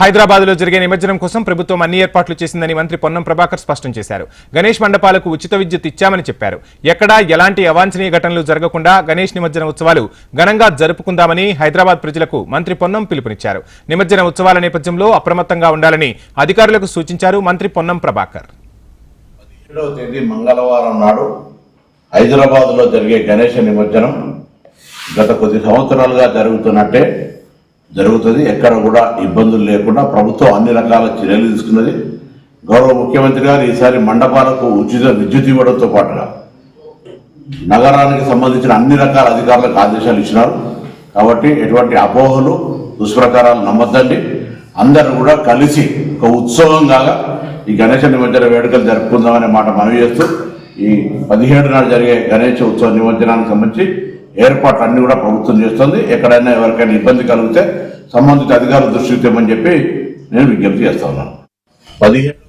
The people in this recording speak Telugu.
హైదరాబాద్లో జరిగే నిమజ్జనం కోసం ప్రభుత్వం అన్ని ఏర్పాట్లు చేసిందని మంత్రి పొన్నం ప్రభాకర్ స్పష్టం చేశారు. గణేష్ మండపాలకు ఉచిత విద్యుత్ ఇచ్చామని చెప్పారు. ఎక్కడా ఎలాంటి అవాంఛనీయ ఘటనలు జరగకుండా గణేష్ నిమజ్జన ఉత్సవాలు ఘనంగా జరుపుకుందామని హైదరాబాద్ ప్రజలకు మంత్రి పొన్నం పిలుపునిచ్చారు. నిమజ్జన ఉత్సవాల నేపథ్యంలో అప్రమత్తంగా ఉండాలని అధికారులకు సూచించారు మంత్రి పొన్నం ప్రభాకర్. తేదీ మంగళవారం నాడు హైదరాబాద్లో జరిగే గణేష నిమజ్జనం గత కొద్ది సంవత్సరాలుగా జరుగుతున్నట్టే జరుగుతుంది. ఎక్కడ కూడా ఇబ్బందులు లేకుండా ప్రభుత్వం అన్ని రకాల చర్యలు తీసుకున్నది. గౌరవ ముఖ్యమంత్రి గారు ఈసారి మండపాలకు ఉచిత విద్యుత్ ఇవ్వడంతో పాటుగా నగరానికి సంబంధించిన అన్ని రకాల అధికారులకు ఆదేశాలు ఇచ్చినారు. కాబట్టి ఎటువంటి అపోహలు దుష్ప్రకారాలు నమ్మద్దండి. అందరూ కూడా కలిసి ఒక ఉత్సవం కాగా ఈ గణేష నిమజ్జన వేడుకలు జరుపుకుందామనే మాట మనవి చేస్తూ ఈ పదిహేడు నాడు జరిగే గణేష ఉత్సవ నిమజ్జనానికి సంబంధించి ఏర్పాట్లు అన్ని కూడా ప్రభుత్వం చేస్తుంది. ఎక్కడైనా ఎవరికైనా ఇబ్బంది కలిగితే సంబంధిత అధికారుల దృష్టికి తెమ్మని చెప్పి నేను విజ్ఞప్తి చేస్తా ఉన్నాను. పదిహేను